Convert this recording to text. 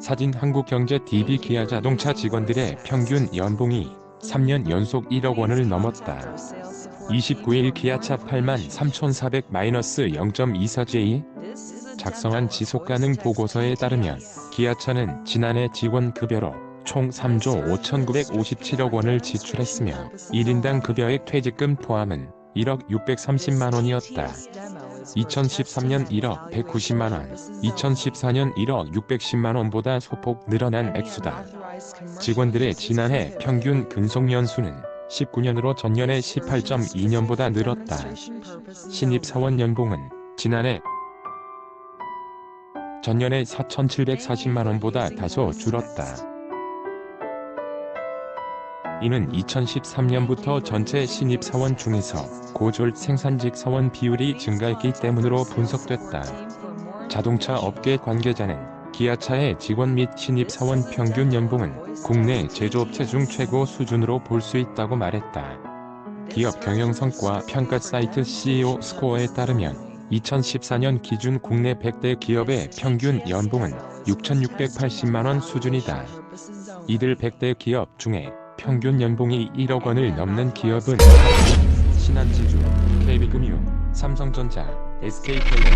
사진 한국경제-TV 기아 자동차 직원들의 평균 연봉이 3년 연속 1억 원을 넘었다. 29일 기아차 83,400-0.24J 작성한 지속가능 보고서에 따르면 기아차는 지난해 직원 급여로 총 3조 5,957억 원을 지출했으며 1인당 급여액 퇴직금 포함은 1억 630만 원이었다. 2013년 1억 190만 원, 2014년 1억 610만 원보다 소폭 늘어난 액수다. 직원들의 지난해 평균 근속 연수는 19년으로 전년의 18.2년보다 늘었다. 신입 사원 연봉은 지난해 전년의 4,740만 원보다 다소 줄었다. 이는 2013년부터 전체 신입 사원 중에서 고졸 생산직 사원 비율이 증가했기 때문으로 분석됐다. 자동차 업계 관계자는 기아차의 직원 및 신입 사원 평균 연봉은 국내 제조업체 중 최고 수준으로 볼 수 있다고 말했다. 기업 경영 성과 평가 사이트 CEO 스코어에 따르면 2014년 기준 국내 100대 기업의 평균 연봉은 6,680만원 수준이다. 이들 100대 기업 중에 평균 연봉이 1억 원을 넘는 기업은 신한지주, KB금융, 삼성전자, SK텔레,